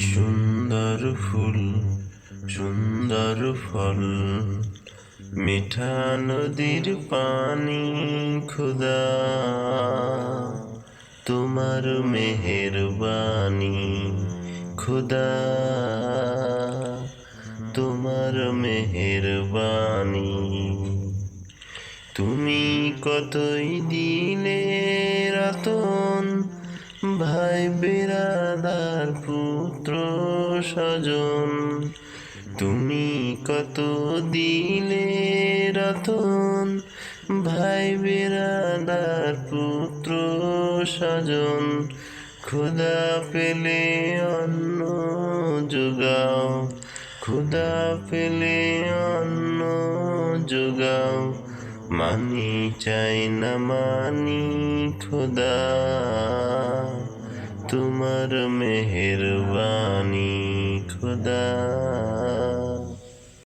সুন্দর ফুল, সুন্দর ফল। মিঠা নদীর পানি খুদা তোমার মেহেরবানি খুদা তোমার মেহেরবানি, তুমি কতই দিলে রতন ভাই বেরাদার পুত্র স্বজন, তুমি কত দিলে রতন? ভাই বেরাদার পুত্র স্বজন খুদা পেলে অন্ন যোগাও। খুদা পেলে অন্ন যোগাও, মানি চাই না মানি খুদা তোমার মেহেরবানি খুদা